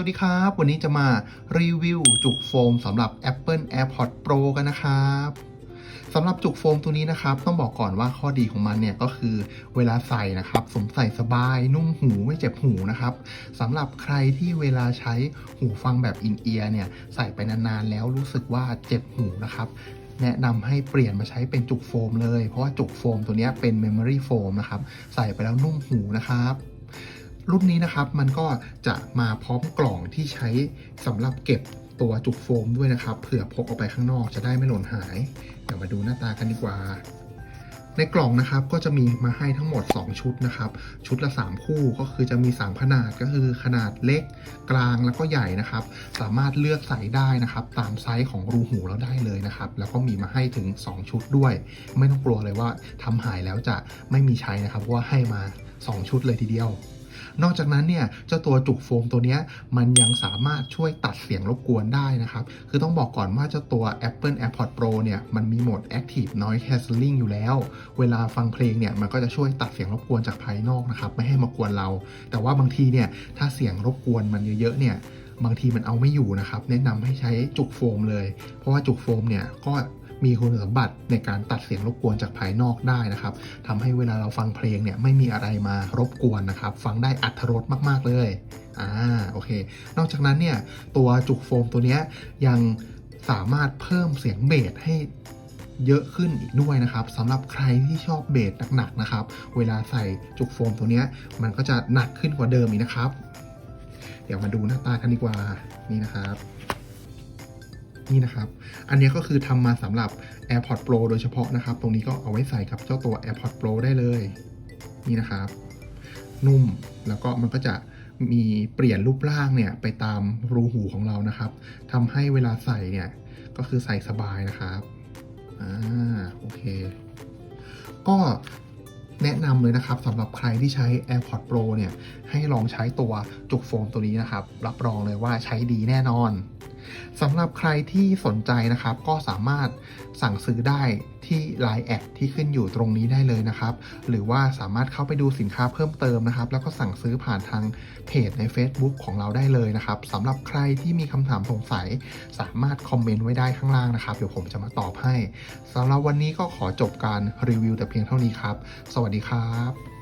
วัสดีครับ วันนี้จะมารีวิวจุกโฟมสำหรับ Apple AirPods Pro กันนะครับสำหรับจุกโฟมตัวนี้นะครับ ต้องบอกก่อนว่าข้อดีของมันเนี่ยก็คือเวลาใส่นะครับสวมใส่สบายนุ่มหูไม่เจ็บหูนะครับสำหรับใครที่เวลาใช้หูฟังแบบอินเอียร์เนี่ยใส่ไปนานๆแล้วรู้สึกว่าเจ็บหูนะครับแนะนำให้เปลี่ยนมาใช้เป็นจุกโฟมเลย เพราะว่าจุกโฟมตัวนี้เป็น Memory Foam นะครับใส่ไปแล้วนุ่มหูนะครับ รุ่นนี้นะครับมันก็จะมาพร้อมกล่องที่ใช้สำหรับเก็บตัวจุกโฟมด้วยนะครับเผื่อพกออกไปข้างนอกจะได้ไม่หล่นหาย เดี๋ยวมาดูหน้าตากันดีกว่า ในกล่องนะครับก็จะมีมาให้ทั้งหมด 2 ชุดนะครับ ชุดละ 3 คู่ก็คือจะมี 3 ขนาดก็คือขนาดเล็กกลางแล้วก็ใหญ่นะครับ สามารถเลือกใส่ได้นะครับ ตามไซส์ของรูหูเราได้เลยนะครับ แล้วก็มีมาให้ถึง 2 ชุดด้วย ไม่ต้องกลัวเลยว่าทำหายแล้วจะไม่มีใช้นะครับเพราะว่าให้มา 2 ชุดเลยทีเดียว นอกจากนั้นเนี่ยเจ้าตัวจุกโฟมตัวนี้มันยังสามารถช่วยตัดเสียงรบกวนได้นะครับ คือต้องบอกก่อนว่าเจ้าตัว Apple AirPods Pro เนี่ยมันมีโหมด Active Noise Cancelling อยู่แล้ว เวลาฟังเพลงเนี่ยมันก็จะช่วยตัดเสียงรบกวนจากภายนอกนะครับไม่ให้มากวนเรา แต่ว่าบางทีเนี่ยถ้าเสียงรบกวนมันเยอะๆเนี่ยบางทีมันเอาไม่อยู่นะครับ แนะนำให้ใช้จุกโฟมเลย เพราะว่าจุกโฟมเนี่ยก็ มีคุณสมบัติในการตัดเสียงรบกวนจากภายนอกได้นะครับทำให้เวลาเราฟังเพลงเนี่ยไม่มีอะไรมารบกวนนะครับ ฟังได้อัธรสมากๆเลยอ่าโอเค นอกจากนั้นเนี่ยตัวจุกโฟมตัวเนี้ยยังสามารถเพิ่มเสียงเบสให้เยอะขึ้นอีกด้วยนะครับสำหรับใครที่ชอบเบสหนักๆนะครับ เวลาใส่จุกโฟมตัวเนี้ยมันก็จะหนักขึ้นกว่าเดิมอีกนะครับ เดี๋ยวมาดูหน้าตากันดีกว่านี่นะครับ นี่นะครับ อันนี้ก็คือทำมาสำหรับ AirPods Pro โดยเฉพาะนะครับ ตรงนี้ก็เอาไว้ใส่กับเจ้าตัว AirPods Pro ได้เลย นี่นะครับ นุ่มแล้วก็มันก็จะมีเปลี่ยนรูปร่างเนี่ยไปตามรูหูของเรานะครับทำให้เวลาใส่เนี่ยก็คือใส่สบายนะครับอ่าโอเค ก็แนะนำเลยนะครับสำหรับใครที่ใช้ AirPods Pro เนี่ยให้ลองใช้ตัวจุกโฟมตัวนี้นะครับ รับรองเลยว่าใช้ดีแน่นอน สำหรับใครที่สนใจนะครับ ก็สามารถสั่งซื้อได้ที่ Line แอดที่ขึ้นอยู่ตรงนี้ได้เลยนะครับ หรือว่าสามารถเข้าไปดูสินค้าเพิ่มเติมนะครับ แล้วก็สั่งซื้อผ่านทางเพจใน Facebook ของเราได้เลยนะครับสำหรับใครที่มีคำถามสงสัย สามารถคอมเมนต์ไว้ได้ข้างล่างนะครับ เดี๋ยวผมจะมาตอบให้สำหรับวันนี้ก็ขอจบการรีวิวแต่เพียงเท่านี้ครับ สวัสดีครับ